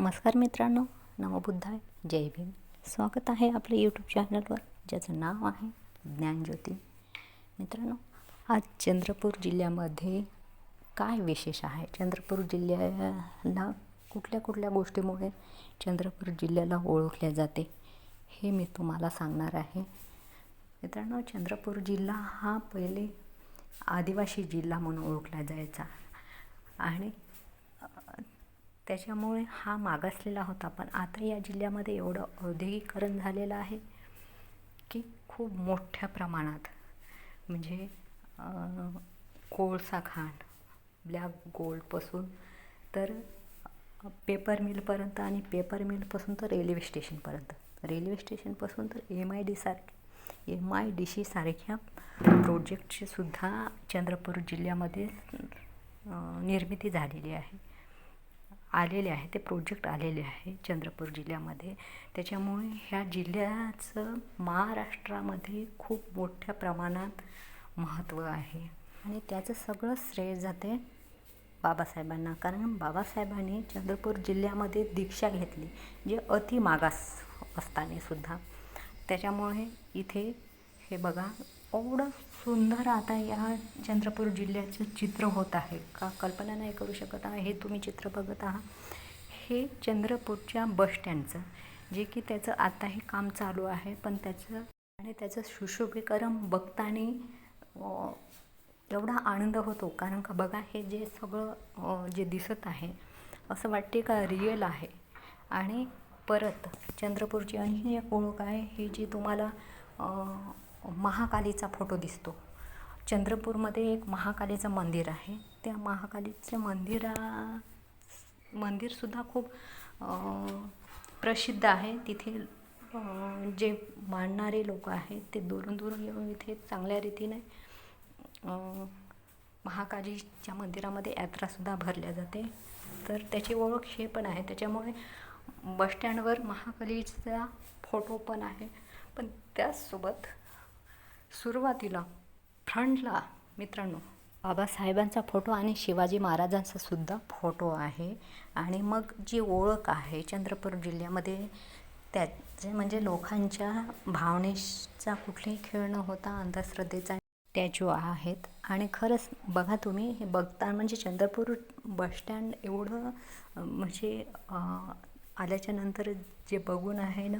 नमस्कार मित्रांनो नवबुद्धाय जय भीम. स्वागत आहे आपल्या यूट्यूब चॅनलवर ज्याचं नाव आहे ज्ञानज्योती. मित्रांनो आज चंद्रपूर जिल्ह्यामध्ये काय विशेष आहे? चंद्रपूर जिल्ह्याला कुठल्या कुठल्या गोष्टीमुळे चंद्रपूर जिल्ह्याला ओळखले जाते हे मी तुम्हाला सांगणार आहे. मित्रांनो चंद्रपूर जिल्हा हा पहिले आदिवासी जिल्हा म्हणून ओळखला जायचा. आणि त्याच्यामुळे हा मागासलेला होता. पण आता या जिल्ह्यामध्ये एवढं औद्योगिकरण झालेलं आहे की खूप मोठ्या प्रमाणात. म्हणजे कोळसा खाण ब्लॅक गोल्डपासून तर पेपर मिलपर्यंत आणि पेपर मिलपासून तर रेल्वे स्टेशनपर्यंत. रेल्वे स्टेशनपासून तर एम आय डी सारखे एम आय डी सी सारख्या प्रोजेक्टची सुद्धा चंद्रपूर जिल्ह्यामध्ये निर्मिती झालेली आहे. आलेले आहे ते प्रोजेक्ट आलेले आहे चंद्रपूर जिल्ह्यामध्ये. त्याच्यामुळे ह्या जिल्ह्याचं महाराष्ट्रामध्ये खूप मोठ्या प्रमाणात महत्त्व आहे. आणि त्याचं सगळं श्रेय जाते बाबासाहेबांना. कारण बाबासाहेबांनी चंद्रपूर जिल्ह्यामध्ये दीक्षा घेतली जे अति मागास असतानासुद्धा त्याच्यामुळे इथे हे बघा एवढं सुंदर आता या चंद्रपूर जिल्ह्याचं चित्र होत आहे. का कल्पना नाही करू शकत आहे हे तुम्ही चित्र बघत आहात. हे चंद्रपूरच्या बसस्टँडचं जे की त्याचं आताही काम चालू आहे. पण त्याचं आणि त्याचं सुशोभीकरण बघताना एवढा आनंद होतो. कारण का बघा हे जे सगळं जे दिसत आहे असं वाटते का रिअल आहे? आणि परत चंद्रपूरची आणखी एक ओळख आहे. ही जी तुम्हाला महाकालीचा फोटो दिसतो. चंद्रपूरमध्ये एक महाकालीचं मंदिर आहे. त्या महाकालीचं मंदिरा मंदिरसुद्धा खूप प्रसिद्ध आहे. तिथे जे मानणारे लोक आहेत ते दुरून दुरून येऊन इथे चांगल्या रीतीने महाकालीच्या मंदिरामध्ये यात्रासुद्धा भरल्या जाते. तर त्याची ओळख हे पण आहे. त्याच्यामुळे बसस्टँडवर महाकालीचा फोटो पण आहे. पण त्याचसोबत सुरुवातीला फ्रंटला मित्रांनो बाबासाहेबांचा फोटो आणि शिवाजी महाराजांचा सुद्धा फोटो आहे. आणि मग जी ओळख आहे चंद्रपूर जिल्ह्यामध्ये त्याचे म्हणजे लोकांच्या भावनेचा कुठलाही खेळ न होता अंधश्रद्धेचा स्टॅच्यू आहेत. आणि खरंच बघा तुम्ही हे बघता म्हणजे चंद्रपूर बसस्टँड एवढं म्हणजे आल्याच्यानंतर जे बघून आहे ना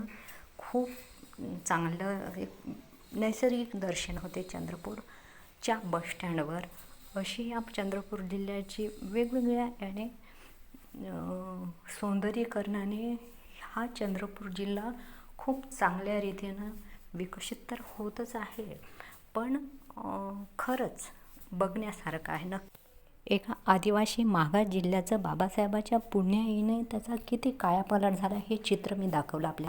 खूप चांगलं एक नैसर्गिक दर्शन होते चंद्रपूरच्या बसस्टँडवर अशी या चंद्रपूर जिल्ह्याची वेगवेगळ्या याने सौंदर्यीकरणाने हा चंद्रपूर जिल्हा खूप चांगल्या रीतीनं विकसित तर होतच आहे पण खरंच बघण्यासारखं आहे. नक्की एका आदिवासी मागास जिल्ह्याचं बाबासाहेबाच्या पुण्याईने त्याचा किती कायापालट झाला हे चित्र मी दाखवलं आपल्या